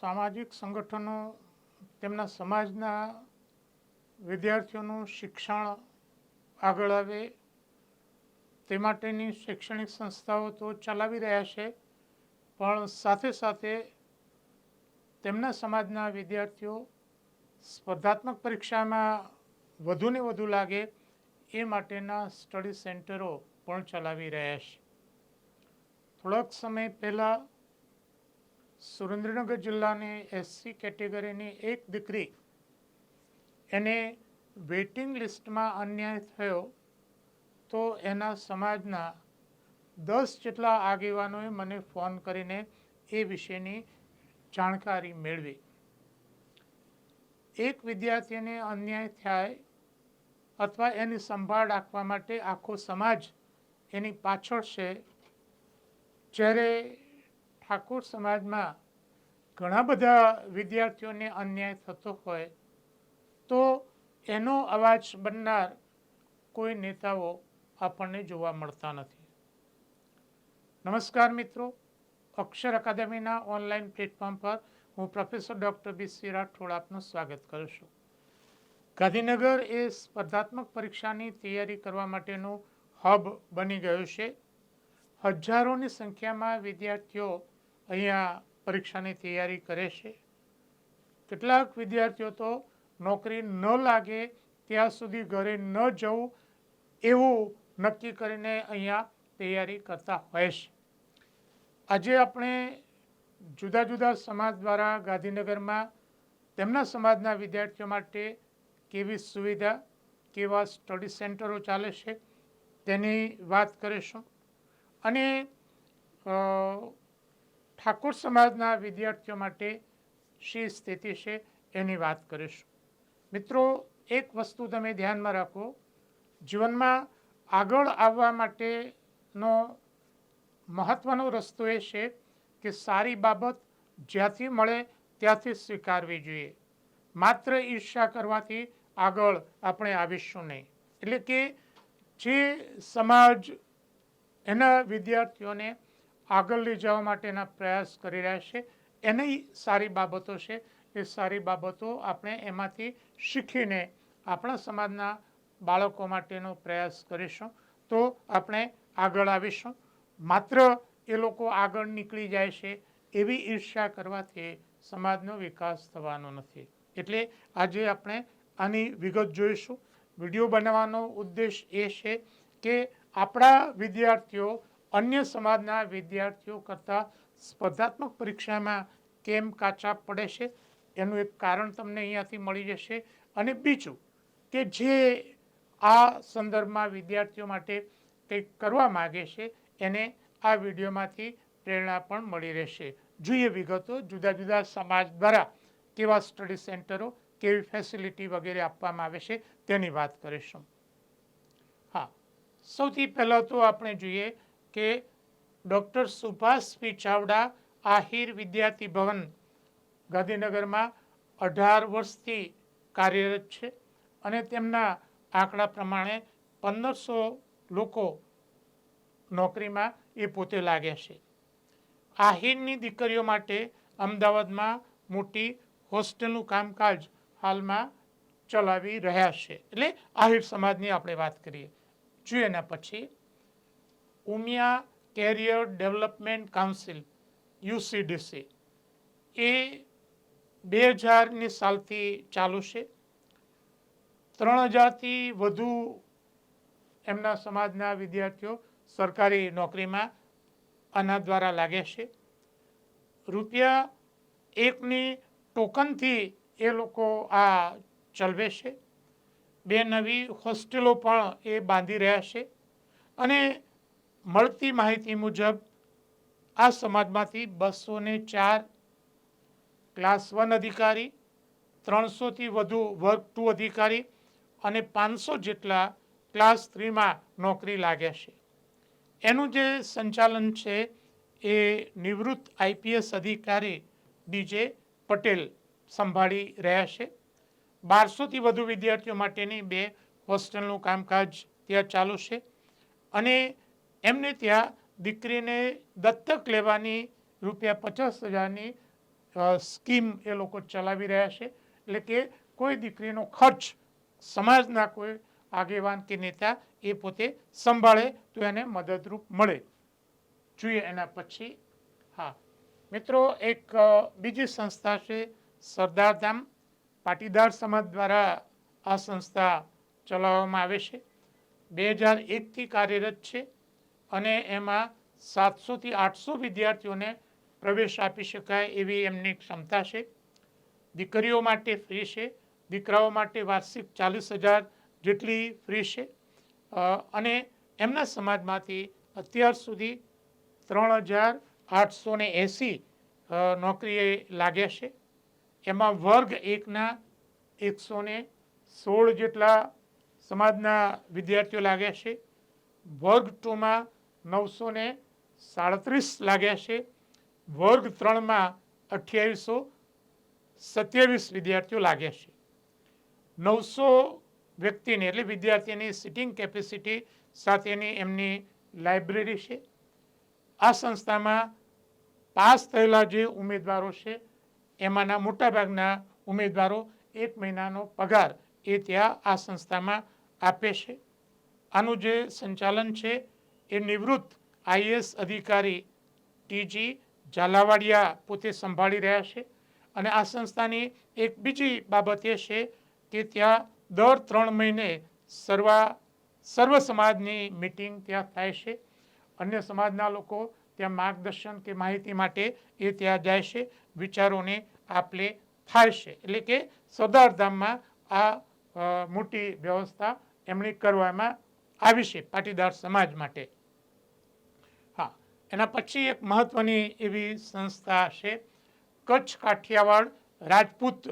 સામાજિક સંગઠનો તેમના સમાજના વિદ્યાર્થીઓનું શિક્ષણ આગળ આવે, તે માટેની શૈક્ષણિક સંસ્થાઓ તો ચલાવી રહ્યા છે, પણ સાથે સાથે તેમના સમાજના વિદ્યાર્થીઓ સ્પર્ધાત્મક પરીક્ષામાં વધુને વધુ લાગે, એ માટેના સ્ટડી સેન્ટરો પણ ચલાવી રહ્યા છે. થોડાક સમય પહેલાં સુરેન્દ્રનગર જિલ્લાની એસસી કેટેગરીની એક દીકરી એને વેઇટિંગ લિસ્ટમાં અન્યાય થયો તો એના સમાજના દસ જેટલા આગેવાનોએ મને ફોન કરીને એ વિશેની જાણકારી મેળવી. એક વિદ્યાર્થીને અન્યાય થાય અથવા એની સંભાળ રાખવા માટે આખો સમાજ એની પાછળ છે, જ્યારે ઠાકોર સમાજમાં ઘણા બધા વિદ્યાર્થીઓને અન્યાય થતો હોય, તો એનો અવાજ બનનાર કોઈ નેતાઓ આપણને જોવા મળતા નથી. નમસ્કાર મિત્રો. અક્ષર અકાદમીના ઓનલાઈન પ્લેટફોર્મ પર હું professor doctor B. C. Rathod આપનું સ્વાગત કરું છું. ગાંધીનગર એ સ્પર્ધાત્મક પરીક્ષાની તૈયારી કરવા માટેનું હબ બની ગયું છે. હજારોની સંખ્યામાં વિદ્યાર્થીઓ અહીંયા પરીક્ષાની તૈયારી કરે છે. કેટલાક વિદ્યાર્થીઓ તો નોકરી ન લાગે ત્યાં સુધી ઘરે ન જવું એવું નક્કી કરીને અહીંયા તૈયારી કરતા હોય છે. આજે આપણે જુદા જુદા સમાજ દ્વારા ગાંધીનગરમાં તેમના સમાજના વિદ્યાર્થીઓ માટે કેવી સુવિધા, કેવા સ્ટડી સેન્ટરો ચાલે છે તેની વાત કરીશું. અને ઠાકોર સમાજના વિદ્યાર્થીઓ માટે શી સ્થિતિ છે એની વાત કરીશું. મિત્રો, એક વસ્તુ તમે ધ્યાનમાં રાખો, જીવનમાં આગળ આવવા માટેનો મહત્વનો રસ્તો એ છે કે સારી બાબત જ્યાંથી મળે ત્યાંથી સ્વીકારવી જોઈએ. માત્ર ઈર્ષા કરવાથી આગળ આપણે આવીશું નહીં. એટલે કે જે સમાજ એના વિદ્યાર્થીઓને આગળ લઈ જવા માટેના પ્રયાસ કરી રહ્યા છે. એની સારી બાબતો છે. એ સારી બાબતો આપણે એમાંથી શીખીને આપણા સમાજના બાળકો માટેનો પ્રયાસ કરીશું. તો આપણે આગળ આવીશું. માત્ર એ લોકો આગળ નીકળી જાય છે એવી ઈર્ષા કરવાથી સમાજનો વિકાસ થવાનો નથી. એટલે આજે આપણે આની વિગત જોઈશું. વીડિયો બનાવવાનો ઉદ્દેશ એ છે કે આપણા વિદ્યાર્થીઓ અન્ય સમાજના વિદ્યાર્થીઓ કરતાં સ્પર્ધાત્મક પરીક્ષામાં કેમ કાચા પડે છે? એનું એક કારણ તમને અહીંયાથી મળી જશે. અને બીજું કે જે આ સંદર્ભમાં વિદ્યાર્થીઓ માટે કંઈક કરવા માગે છે, એને આ વિડીયોમાંથી પ્રેરણા પણ મળી રહેશે. જોઈએ વિગતો જુદા જુદા સમાજ દ્વારા કેવા સ્ટડી સેન્ટરો, કેવી ફેસિલિટી વગેરે આપવામાં આવે છે તેની વાત કરીશું. હા, સૌથી પહેલાં તો આપણે જોઈએ કે ડૉક્ટર સુભાષ પી ચાવડા આહિર વિદ્યાર્થી ભવન, ગાંધીનગરમાં અઢાર વર્ષથી કાર્યરત છે અને તેમના આંકડા પ્રમાણે પંદરસો લોકો નોકરીમાં એ પોતે લાગ્યા છે. આહિરની દીકરીઓ માટે અમદાવાદમાં મોટી હોસ્ટેલનું કામકાજ હાલમાં ચલાવી રહ્યા છે. એટલે આહિર સમાજની આપણે વાત કરીએ. જોઈએ એના પછી Umiya career development council, UCDC. એ બે હજારની સાલથી ચાલુ છે. ત્રણ હજારથી વધુ એમના સમાજના વિદ્યાર્થીઓ સરકારી નોકરીમાં આના દ્વારા લાગે છે. રૂપિયા એકની ટોકનથી એ લોકો આ ચલવે છે. બે નવી હોસ્ટેલો પણ એ બાંધી રહ્યા છે. અને મળતી માહિતી મુજબ આ સમાજમાંથી બસો ને ચાર, ક્લાસ વન અધિકારી, ત્રણસોથી વધુ વર્ગ ટુ અધિકારી અને પાંચસો જેટલા ક્લાસ થ્રીમાં નોકરી લાગ્યા છે. એનું જે સંચાલન છે એ નિવૃત્ત આઈપીએસ અધિકારી ડીજે પટેલ સંભાળી રહ્યા છે. બારસોથી વધુ વિદ્યાર્થીઓ માટેની બે હોસ્ટેલનું કામકાજ ત્યાં ચાલુ છે અને એમને ત્યાં દીકરીને દત્તક લેવાની રૂપિયા પચાસ હજારની સ્કીમ એ લોકો ચલાવી રહ્યા છે. એટલે કે કોઈ દીકરીનો ખર્ચ સમાજના કોઈ આગેવાન કે નેતા એ પોતે સંભાળે તો એને મદદરૂપ મળે. જોઈએ એના પછી. હા. મિત્રો, એક બીજી સંસ્થા છે સરદારધામ પાટીદાર સમાજ દ્વારા આ સંસ્થા ચલાવવામાં આવે છે. બે હજાર એકથી કાર્યરત છે. અને એમાં સાતસોથી આઠસો વિદ્યાર્થીઓને પ્રવેશ આપી શકાય એવી એમની ક્ષમતા છે. દીકરીઓ માટે ફ્રી છે. દીકરાઓ માટે વાર્ષિક ચાલીસ હજાર જેટલી ફ્રી છે. અને એમના સમાજમાંથી અત્યાર સુધી ત્રણ હજાર આઠસો ને એંસી નોકરીએ લાગ્યા છે. એમાં વર્ગ એકના એકસો ને સોળ જેટલા સમાજના વિદ્યાર્થીઓ લાગ્યા છે. વર્ગ ટુમાં નવસો ને સાડત્રીસ લાગ્યા છે. વર્ગ ત્રણમાં અઠ્યાવીસો સત્યાવીસ વિદ્યાર્થીઓ લાગ્યા છે. નવસો વ્યક્તિની એટલે વિદ્યાર્થીની સિટિંગ કેપેસિટી સાથેની એમની લાઇબ્રેરી છે. આ સંસ્થામાં પાસ થયેલા જે ઉમેદવારો છે, એમાંના મોટાભાગના ઉમેદવારો એક મહિનાનો પગાર એ ત્યાં આ સંસ્થામાં આપે છે. આનું જે સંચાલન છે એ નિવૃત્ત આઈએસ અધિકારી ટીજી ઝાલાવાડિયા પોતે સંભાળી રહ્યા છે અને આ સંસ્થાની એક બીજી બાબત એ છે કે ત્યાં દર ત્રણ મહિને સર્વા સર્વ સમાજની મિટિંગ ત્યાં થાય છે. અન્ય સમાજના લોકો ત્યાં માર્ગદર્શન કે માહિતી માટે એ ત્યાં જાય છે. વિચારોને આપલે થાય છે. એટલે કે સરદારધામમાં આ મોટી વ્યવસ્થા એમણે કરવામાં આવી છે પાટીદાર સમાજ માટે. એના પછી એક મહત્વની એવી સંસ્થા છે, કચ્છ કાઠિયાવાડ, રાજપૂત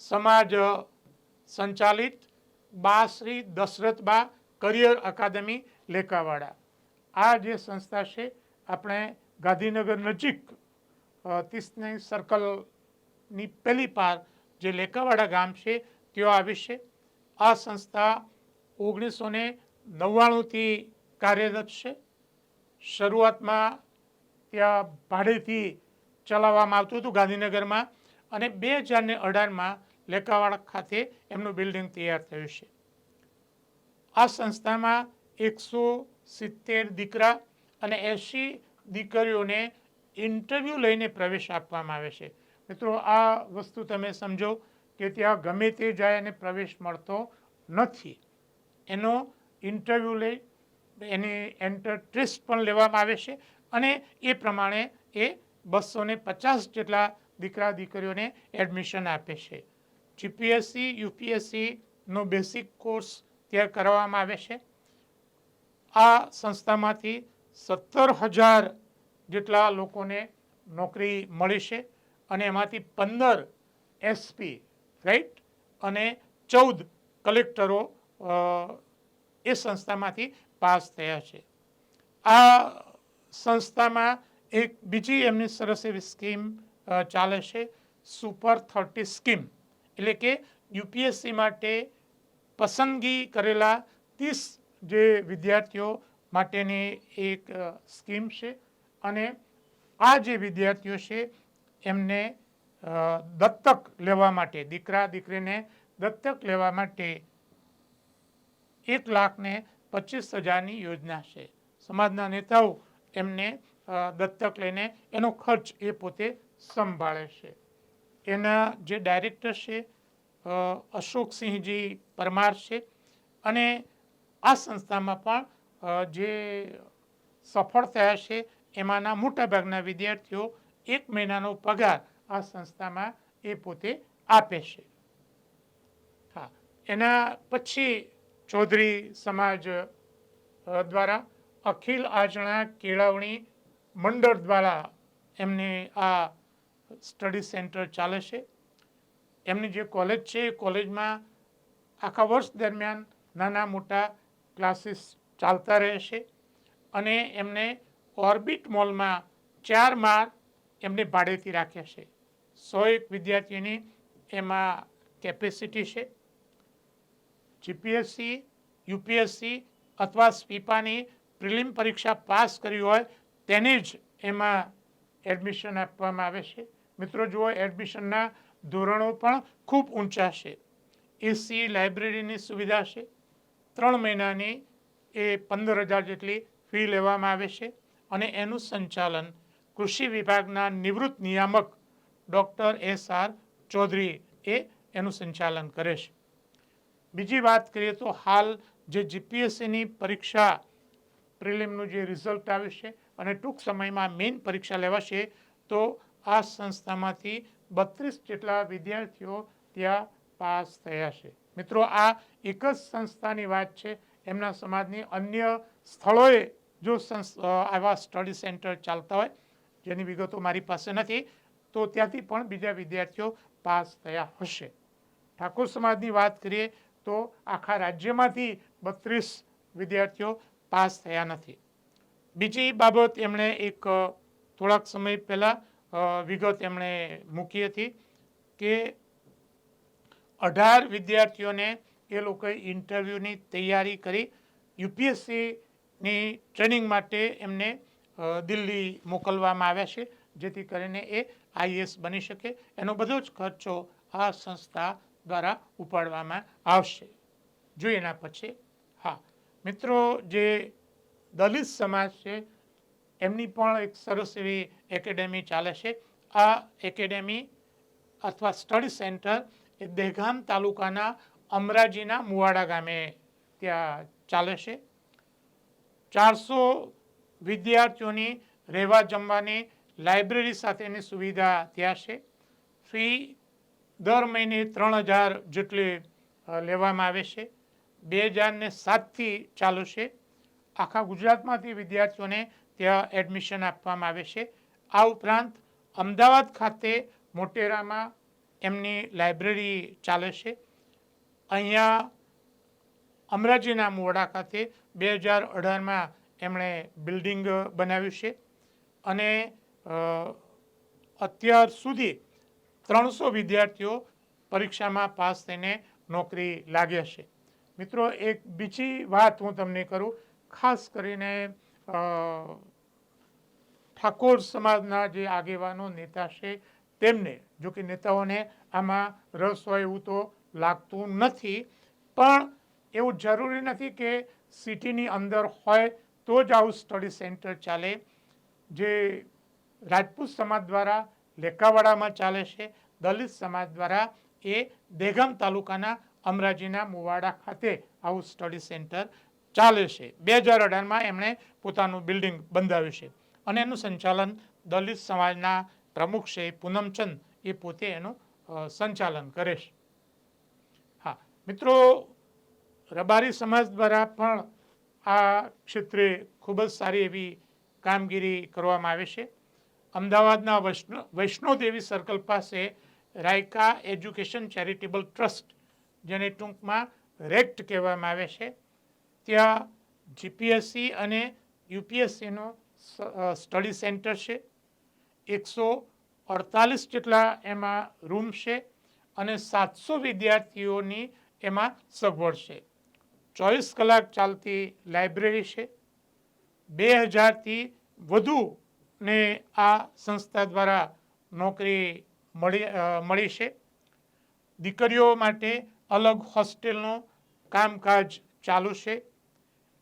સમાજ સંચાલિત બા શ્રી દશરથબા કરિયર અકાદમી, લેકાવાડા. આ જે સંસ્થા છે, આપણે ગાંધીનગર નજીક તીસની સર્કલની પહેલી પાર જે લેકાવાડા ગામ છે, ત્યાં આવી છે. આ સંસ્થા ઓગણીસો ને નવ્વાણુંથી કાર્યરત છે. શરૂઆતમાં ત્યાં ભાડેથી ચલાવવામાં આવતું હતું ગાંધીનગરમાં અને બે હજારને અઢારમાં લેકાવાડા ખાતે એમનું બિલ્ડિંગ તૈયાર થયું છે. આ સંસ્થામાં એકસો સિત્તેર દીકરા અને એંશી દીકરીઓને ઇન્ટરવ્યૂ લઈને પ્રવેશ આપવામાં આવે છે. મિત્રો, આ વસ્તુ તમે સમજો કે ત્યાં ગમે તે જાય અને પ્રવેશ મળતો નથી. એનો ઇન્ટરવ્યૂ લઈ એની એન્ટર ટેસ્ટ પણ લેવામાં આવે છે અને એ પ્રમાણે એ બસો પચાસ જેટલા દીકરા દીકરીઓને એડમિશન આપે છે. જીપીએસસી યુપીએસસીનો બેસિક કોર્સ ત્યાં કરવામાં આવે છે. આ સંસ્થામાંથી સત્તર હજાર જેટલા લોકોને નોકરી મળી છે અને એમાંથી પંદર એસપી રાઈટ અને ચૌદ કલેક્ટરો એ સંસ્થામાંથી પાસ થયા છે. આ સંસ્થામાં એક બીજી એમની સરસ એવી સ્કીમ ચાલે છે સુપર થર્ટી સ્કીમ. એટલે કે યુપીએસસી માટે પસંદગી કરેલા ત્રીસ જે વિદ્યાર્થીઓ માટેની એક સ્કીમ છે. અને આ જે વિદ્યાર્થીઓ છે, એમને દત્તક લેવા માટે, દીકરા, દીકરીને દત્તક લેવા માટે એક લાખ ને પચીસ હજારની યોજના છે. સમાજના નેતાઓ એમને દત્તક લઈને એનો ખર્ચ એ પોતે સંભાળે છે. એના જે ડાયરેક્ટર છે અશોકસિંહજી પરમાર છે અને આ સંસ્થામાં પણ જે સફળ થયા છે એમાંના મોટાભાગના વિદ્યાર્થીઓ એક મહિનાનો પગાર આ સંસ્થામાં એ પોતે આપે છે. હા, એના પછી ચૌધરી સમાજ દ્વારા અખિલ આજણા કેળવણી મંડળ દ્વારા એમને આ સ્ટડી સેન્ટર ચાલે છે. એમની જે કોલેજ છે એ કોલેજમાં આખા વર્ષ દરમિયાન નાના મોટા ક્લાસીસ ચાલતા રહે છે અને એમને ઓર્બિટ મોલમાં ચાર માળ એમને ભાડેથી રાખ્યા છે. સો એક વિદ્યાર્થીની એમાં કેપેસિટી છે. જીપીએસસી, યુપીએસસી અથવા સ્પીપાની પ્રિલિમ પરીક્ષા પાસ કરી હોય તેને જ એમાં એડમિશન આપવામાં આવે છે. મિત્રો, જુઓ, એડમિશનના ધોરણો પણ ખૂબ ઊંચા છે. એસી લાઇબ્રેરીની સુવિધા છે. ત્રણ મહિનાની એ પંદર હજાર જેટલી ફી લેવામાં આવે છે અને એનું સંચાલન કૃષિ વિભાગના નિવૃત્ત નિયામક ડૉક્ટર એસ આર ચૌધરી એ એનું સંચાલન કરે છે. બીજી વાત કરીએ તો હાલ જે જીપીએસસીની પરીક્ષા પ્રિલિમનું જે રિઝલ્ટ આવે છે અને ટૂંક સમયમાં મેઇન પરીક્ષા લેવાશે, તો આ સંસ્થામાંથી બત્રીસ જેટલા વિદ્યાર્થીઓ ત્યાં પાસ થયા છે. મિત્રો, આ એક જ સંસ્થાની વાત છે. એમના સમાજની અન્ય સ્થળોએ જો આવા સ્ટડી સેન્ટર ચાલતા હોય, જેની વિગતો મારી પાસે નથી, તો ત્યાંથી પણ બીજા વિદ્યાર્થીઓ પાસ થયા હશે. ઠાકોર સમાજની વાત કરીએ તો આખા રાજ્યમાંથી બત્રીસ વિદ્યાર્થીઓ પાસ થયા નથી. બીજી બાબત એમણે એક થોડાક સમય પહેલાં વિગત એમણે મૂકી હતી કે અઢાર વિદ્યાર્થીઓને એ લોકોએ ઇન્ટરવ્યૂની તૈયારી કરી, યુપીએસસીની ટ્રેનિંગ માટે એમને દિલ્હી મોકલવામાં આવ્યા છે, જેથી કરીને એ આઈએસ બની શકે. એનો બધો જ ખર્ચો આ સંસ્થા દ્વારા ઉપાડવામાં આવશે. જોઈએ એના પછી. હા, મિત્રો, જે દલિત સમાજ છે, એમની પણ એક સરસ એવી એકેડેમી ચાલે છે. આ એકેડેમી અથવા સ્ટડી સેન્ટર એ દહેગામ તાલુકાના અમરાજીના મુવાડા ગામે ત્યાં ચાલે છે. ચારસો વિદ્યાર્થીઓની રહેવા જમવાની લાઇબ્રેરી સાથેની સુવિધા ત્યાં છે. ફી દર મહિને ત્રણ હજાર જેટલી લેવામાં આવે છે. બે હજારને સાતથી ચાલુ છે. આખા ગુજરાતમાંથી વિદ્યાર્થીઓને ત્યાં એડમિશન આપવામાં આવે છે. આ ઉપરાંત અમદાવાદ ખાતે મોટેરામાં એમની લાઇબ્રેરી ચાલે છે. અહીંયા અમરાજીના મોડા ખાતે બે હજાર અઢારમાં એમણે બિલ્ડિંગ બનાવ્યું છે. અને અત્યાર સુધી ત્રણસો વિદ્યાર્થીઓ પરીક્ષામાં પાસ થઈને નોકરી લાગ્યા છે. મિત્રો, એક બીજી વાત હું તમને કરું. ખાસ કરીને ઠાકોર સમાજના જે આગેવાનો, નેતા છે, તેમને જો કે નેતાઓને આમાં રસ હોય એવું તો લાગતું નથી, પણ એવું જરૂરી નથી કે સિટીની અંદર હોય તો જ આવું સ્ટડી સેન્ટર ચાલે. જે રાજપૂત સમાજ દ્વારા લેકાવાડામાં ચાલે છે. દલિત સમાજ દ્વારા એ દેગમ તાલુકાના અમરાજીના મુવાડા ખાતે આવું સ્ટડી સેન્ટર ચાલે છે. બે હજાર અઢારમાં એમણે પોતાનું બિલ્ડિંગ બંધાવ્યું છે અને એનું સંચાલન દલિત સમાજના પ્રમુખ છે પૂનમચંદ એ પોતે એનું સંચાલન કરે છે. હા, મિત્રો, રબારી સમાજ દ્વારા પણ આ ક્ષેત્રે ખૂબ જ સારી એવી કામગીરી કરવામાં આવે છે. અમદાવાદના વૈષ્ણો, વૈષ્ણોદેવી સર્કલ પાસે રાયકા એજ્યુકેશન ચેરિટેબલ ટ્રસ્ટ, જેને ટૂંકમાં રેક્ટ કહેવામાં આવે છે. ત્યાં જીપીએસસી અને યુપીએસસીનો સ્ટડી સેન્ટર છે. એકસો અડતાલીસ જેટલા એમાં રૂમ છે અને સાતસો વિદ્યાર્થીઓની એમાં સગવડ છે. ચોવીસ કલાક ચાલતી લાઇબ્રેરી છે. બે હજારથી વધુ ને આ સંસ્થા દ્વારા નોકરી મળી મળી છે. દીકરીઓ માટે અલગ હોસ્ટેલનું કામકાજ ચાલુ છે.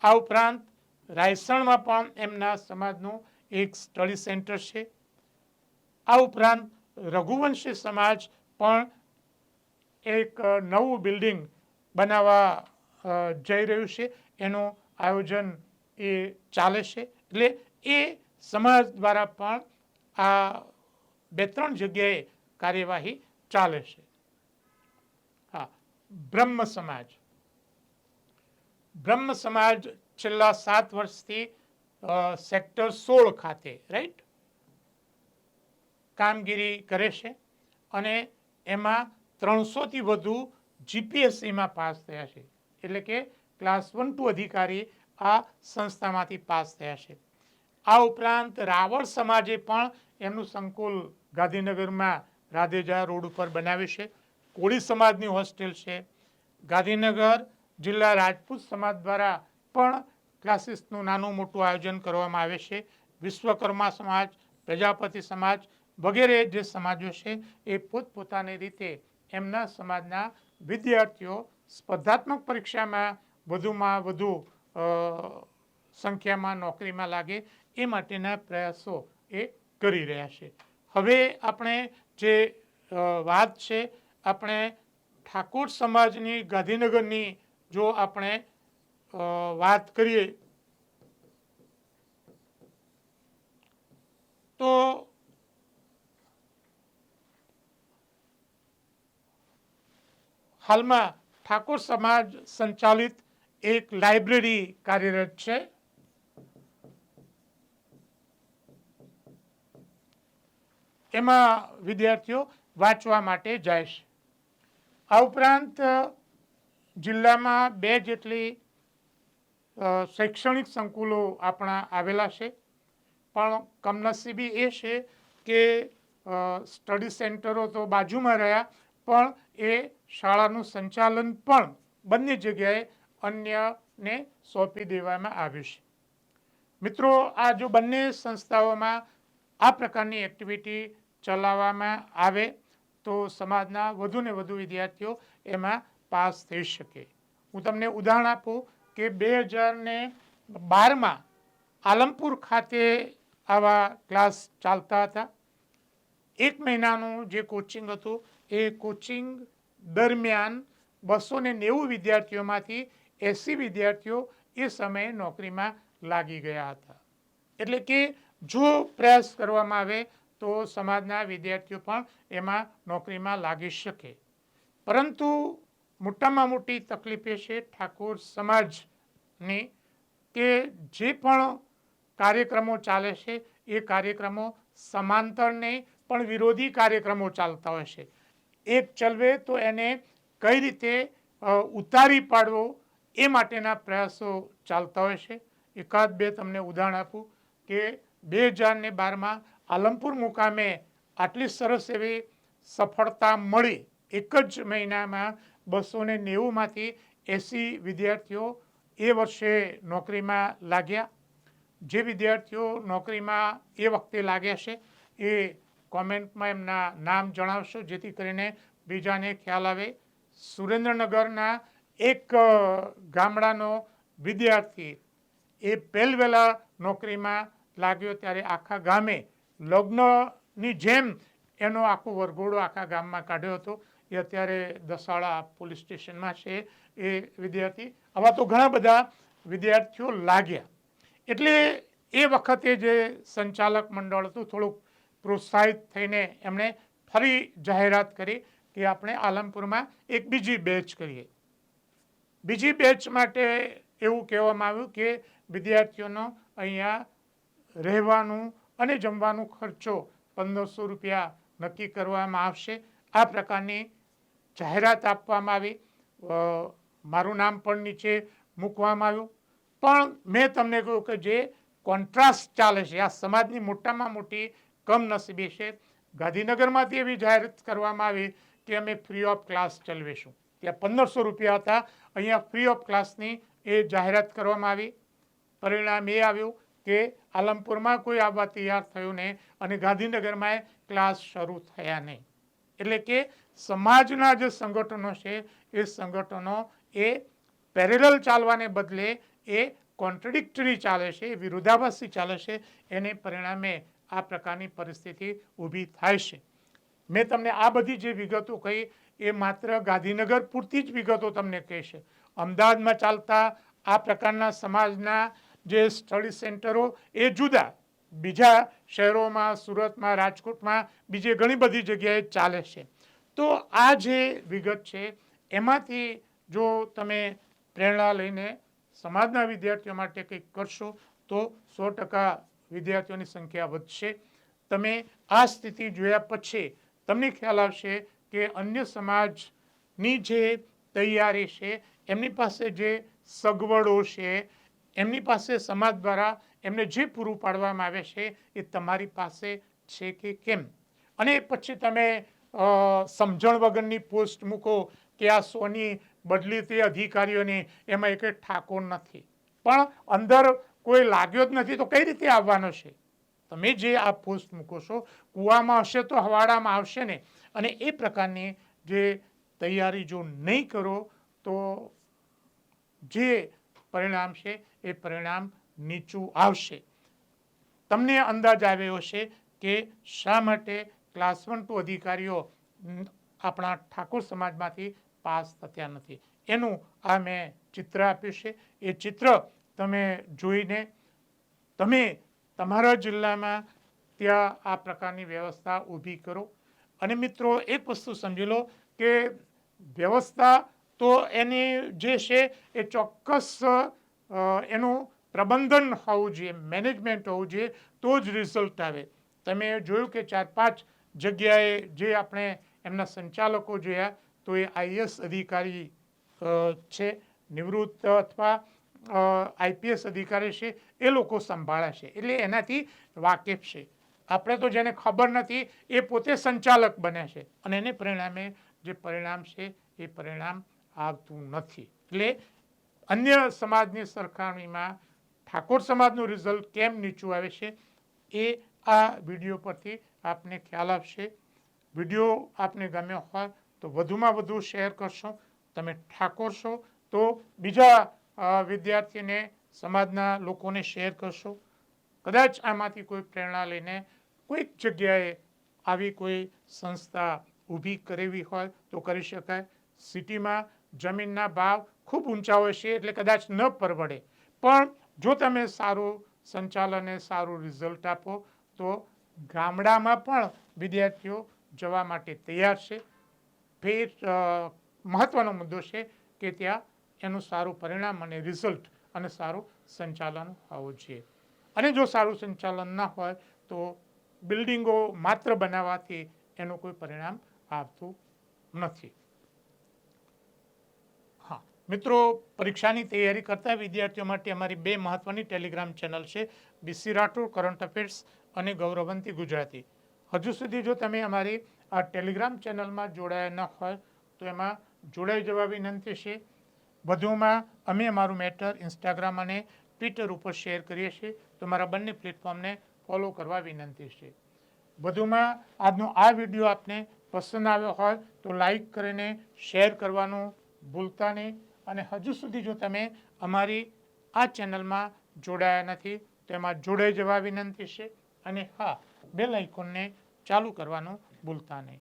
આ ઉપરાંત રાયસણમાં પણ એમના સમાજનું એક સ્ટડી સેન્ટર છે. આ ઉપરાંત રઘુવંશી સમાજ પણ એક નવું બિલ્ડિંગ બનાવવા જઈ રહ્યું છે. એનું આયોજન એ ચાલે છે. એટલે એ સમાજ દ્વારા પણ આ બે ત્રણ જગ્યાએ કાર્યવાહી ચાલે છે. હા, બ્રહ્મ સમાજ. બ્રહ્મ સમાજ છેલ્લા સાત વર્ષથી સેક્ટર સોળ ખાતે રાઈટ કામગીરી કરે છે અને એમાં ત્રણસોથી વધુ જીપીએસસીમાં પાસ થયા છે. એટલે કે ક્લાસ વન ટુ અધિકારી આ સંસ્થામાંથી પાસ થયા છે. આ ઉપરાંત રાવળ સમાજે પણ એમનું સંકુલ ગાંધીનગરમાં રાધેજા રોડ ઉપર બનાવ્યું છે. કોળી સમાજની હોસ્ટેલ છે. ગાંધીનગર જિલ્લા રાજપૂત સમાજ દ્વારા પણ ક્લાસીસનું નાનું મોટું આયોજન કરવામાં આવે છે. વિશ્વકર્મા સમાજ, પ્રજાપતિ સમાજ વગેરે જે સમાજો છે એ પોતપોતાની રીતે એમના સમાજના વિદ્યાર્થીઓ સ્પર્ધાત્મક પરીક્ષામાં વધુમાં વધુ સંખ્યામાં નોકરીમાં લાગે એ માટેના પ્રયાસો એ કરી રહ્યા છે. હવે આપણે જે વાત છે, આપણે ઠાકોર સમાજની, ગાંધીનગરની જો આપણે વાત કરીએ, તો હાલમાં ઠાકોર સમાજ સંચાલિત એક લાઇબ્રેરી કાર્યરત છે. એમાં વિદ્યાર્થીઓ વાંચવા માટે જાય છે. આ ઉપરાંત જિલ્લામાં બે જેટલી શૈક્ષણિક સંકુલો આપણા આવેલા છે. પણ કમનસીબી એ છે કે સ્ટડી સેન્ટરો તો બાજુમાં રહ્યા, પણ એ શાળાનું સંચાલન પણ બંને જગ્યાએ અન્યને સોંપી દેવામાં આવ્યું છે. મિત્રો, આ જો બંને સંસ્થાઓમાં આ પ્રકારની એક્ટિવિટી ચલાવવામાં આવે તો સમાજના વધુને વધુ વિદ્યાર્થીઓ એમાં પાસ થઈ શકે. હું તમને ઉદાહરણ આપું કે બે હજાર ને બારમાં આલમપુર ખાતે આવા ક્લાસ ચાલતા હતા. એક મહિનાનું જે કોચિંગ હતું, એ કોચિંગ દરમિયાન બસો ને નેવું વિદ્યાર્થીઓમાંથી એસી વિદ્યાર્થીઓ એ સમયે નોકરીમાં લાગી ગયા હતા. એટલે કે જો પ્રયાસ કરવામાં આવે તો સમાજના વિદ્યાર્થીઓ પણ એમાં નોકરીમાં લાગી શકે. પરંતુ મોટામાં મોટી તકલીફ એ છે ઠાકોર સમાજની કે જે પણ કાર્યક્રમો ચાલે છે, એ કાર્યક્રમો સમાંતર નહીં, પણ વિરોધી કાર્યક્રમો ચાલતા હોય છે. એક ચલવે તો એને કઈ રીતે ઉતારી પાડવો એ માટેના પ્રયાસો ચાલતા હોય છે. એકાદ બે તમને ઉદાહરણ આપું કે બે હજાર ને બારમાં આલમપુર મુકામે આટલી સરસ એવી સફળતા મળી. એક જ મહિનામાં બસો ને નેવુંમાંથી એંસી વિદ્યાર્થીઓ એ વર્ષે નોકરીમાં લાગ્યા. જે વિદ્યાર્થીઓ નોકરીમાં એ વખતે લાગ્યા છે એ કોમેન્ટમાં એમના નામ જણાવશો, જેથી કરીને બીજાને ખ્યાલ આવે. સુરેન્દ્રનગરના એક ગામડાનો વિદ્યાર્થી એ પહેલવેલા નોકરીમાં લાગ્યો ત્યારે આખા ગામે લગ્નની જેમ એનો આખો વરઘોડો આખા ગામમાં કાઢ્યો હતો. એ અત્યારે દસાળા પોલીસ સ્ટેશનમાં છે એ વિદ્યાર્થી. આવા તો ઘણા બધા વિદ્યાર્થીઓ લાગ્યા. એટલે એ વખતે જે સંચાલક મંડળ હતું, થોડુંક પ્રોત્સાહિત થઈને એમણે ફરી જાહેરાત કરી કે આપણે આલમપુરમાં એક બીજી બેચ કરીએ. બીજી બેચ માટે એવું કહેવામાં આવ્યું કે વિદ્યાર્થીઓનો અહીંયા રહેવાનું અને જમવાનો ખર્ચો પંદરસો રૂપિયા નક્કી કરવામાં આવશે. આ પ્રકારની જાહેરાત આપવામાં આવી. મારું નામ પણ નીચે મૂકવામાં આવ્યું. પણ મેં તમને કહ્યું કે જે કોન્ટ્રાસ્ટ ચાલે છે, આ સમાજની મોટામાં મોટી કમનસીબી છે. ગાંધીનગરમાંથી એવી જાહેરાત કરવામાં આવી કે અમે ફ્રી ઓફ ક્લાસ ચલાવીશું. ત્યાં પંદરસો રૂપિયા હતા. અહીંયા ફ્રી ઓફ ક્લાસની એ જાહેરાત કરવામાં આવી. પરિણામ એ આવ્યું કે આલમપુરમાં કોઈ આવવા તૈયાર થયું નહીં અને ગાંધીનગરમાં ક્લાસ શરૂ થયા નહીં. એટલે કે સમાજના જે સંગઠનો છે, એ સંગઠનો એ પેરેલલ ચાલવાને બદલે એ કોન્ટ્રડિક્ટરી ચાલે છે વિરોધાભાસી ચાલે છે, એને પરિણામે આ પ્રકારની પરિસ્થિતિ ઊભી થાય છે. મેં તમને આ બધી જે વિગતો કહી, એ માત્ર ગાંધીનગર પૂરતી જ વિગતો તમને કહેશે. અમદાવાદમાં ચાલતા આ પ્રકારના સમાજના જે સ્ટડી સેન્ટરો એ જુદા. બીજા શહેરોમાં, સુરતમાં, રાજકોટમાં બીજે ઘણી બધી જગ્યાએ ચાલે છે. તો આ જે વિગત છે, એમાંથી જો તમે પ્રેરણા લઈને સમાજના વિદ્યાર્થીઓ માટે કંઈક કરશો, તો સો ટકા વિદ્યાર્થીઓની સંખ્યા વધશે. તમે આ સ્થિતિ જોયા પછી તમને ખ્યાલ આવશે કે અન્ય સમાજની જે તૈયારી છે, એમની પાસે જે સગવડો છે એમની પાસે સમાજ દ્વારા એમને જે પૂરું પાડવામાં આવે છે એ તમારી પાસે છે કે કેમ? અને પછી તમે સમજણ વગરની પોસ્ટ મૂકો કે આ સોની બદલી તે અધિકારીઓની, એમાં એક ઠાકોર નથી. પણ અંદર કોઈ લાગ્યો જ નથી તો કઈ રીતે આવવાનો છે? તમે જે આ પોસ્ટ મૂકો છો, કૂવામાં હશે તો હવાડામાં આવશે ને. અને એ પ્રકારની જે તૈયારી જો નહીં કરો તો જે પરિણામ છે, એ પરિણામ નીચું આવશે. તમને અંદાજ આવ્યો છે કે શા માટે ક્લાસ વન ટુ અધિકારીઓ આપણા ઠાકોર સમાજમાંથી પાસ થતા નથી? એનું આ મેં ચિત્ર આપ્યું છે. એ ચિત્ર તમે જોઈને તમે તમારા જિલ્લામાં ત્યાં આ પ્રકારની વ્યવસ્થા ઊભી કરો. અને મિત્રો, એક વસ્તુ સમજી લો કે વ્યવસ્થા તો એની જે છે એ ચોક્કસ એનું પ્રબંધન હોવું જોઈએ, મેનેજમેન્ટ હોવું જોઈએ, તો જ રિઝલ્ટ આવે. તમે જોયું કે ચાર પાંચ જગ્યાએ જે આપણે એમના સંચાલકો જોયા, તો એ આઈએસ અધિકારી છે, નિવૃત્ત અથવા આઈપીએસ અધિકારી છે, એ લોકો સંભાળે છે. એટલે એનાથી વાકેફ છે. આપણે તો જેને ખબર નથી, એ પોતે સંચાલક બને છે. અને એને પરિણામે જે પરિણામ છે, એ પરિણામ આવતું નથી. એટલે અન્ય સમાજની સરખામણીમાં ઠાકોર સમાજનું રિઝલ્ટ કેમ નીચું આવે છે, એ આ વીડિયો પરથી આપને ખ્યાલ આવશે. વીડિયો આપને ગમ્યો હોય તો વધુમાં વધુ શેર કરશો. તમે ઠાકોર છો તો બીજા વિદ્યાર્થીને, સમાજના લોકોને શેર કરશો. કદાચ આમાંથી કોઈ પ્રેરણા લઈને કોઈક જગ્યાએ આવી કોઈ સંસ્થા ઊભી કરેવી હોય તો કરી શકાય. સિટીમાં જમીનના ભાવ ખૂબ ઊંચા હોય છે એટલે કદાચ ન પરવડે. પણ જો તમે સારું સંચાલન સારું રિઝલ્ટ આપો, તો ગામડામાં પણ વિદ્યાર્થીઓ જવા માટે તૈયાર છે. ફેર મહત્ત્વનો મુદ્દો છે કે ત્યાં એનું સારું પરિણામ અને રિઝલ્ટ અને સારું સંચાલન હોવું જોઈએ. અને જો સારું સંચાલન ના હોય, તો બિલ્ડિંગો માત્ર બનાવવાથી એનું કોઈ પરિણામ આવતું નથી. મિત્રો, પરીક્ષાની તૈયારી કરતા વિદ્યાર્થીઓ માટે અમારી બે મહત્વની ટેલિગ્રામ ચેનલ છે, બીસી રાઠોડ, કરંટ અફેર્સ અને ગૌરવંતી ગુજરાતી. હજુ સુધી જો તમે અમારી આ ટેલિગ્રામ ચેનલમાં જોડાયા ન હોય, તો એમાં જોડાઈ જવા વિનંતી છે. વધુમાં અમે અમારું મેટર ઇન્સ્ટાગ્રામ અને ટ્વિટર ઉપર શેર કરીએ છીએ, તો મારા બંને પ્લેટફોર્મને ફોલો કરવા વિનંતી છે. વધુમાં આજનો આ વીડિયો આપને પસંદ આવ્યો હોય, તો લાઈક કરીને શેર કરવાનું ભૂલતા નહીં. અને હજુ સુધી જો તમે અમારી આ ચેનલમાં જોડાયા નથી, તો એમાં જોડાઈ જવા વિનંતી છે અને હા, બેલ આઇકોનને ચાલુ કરવાનું ભૂલતા નહીં.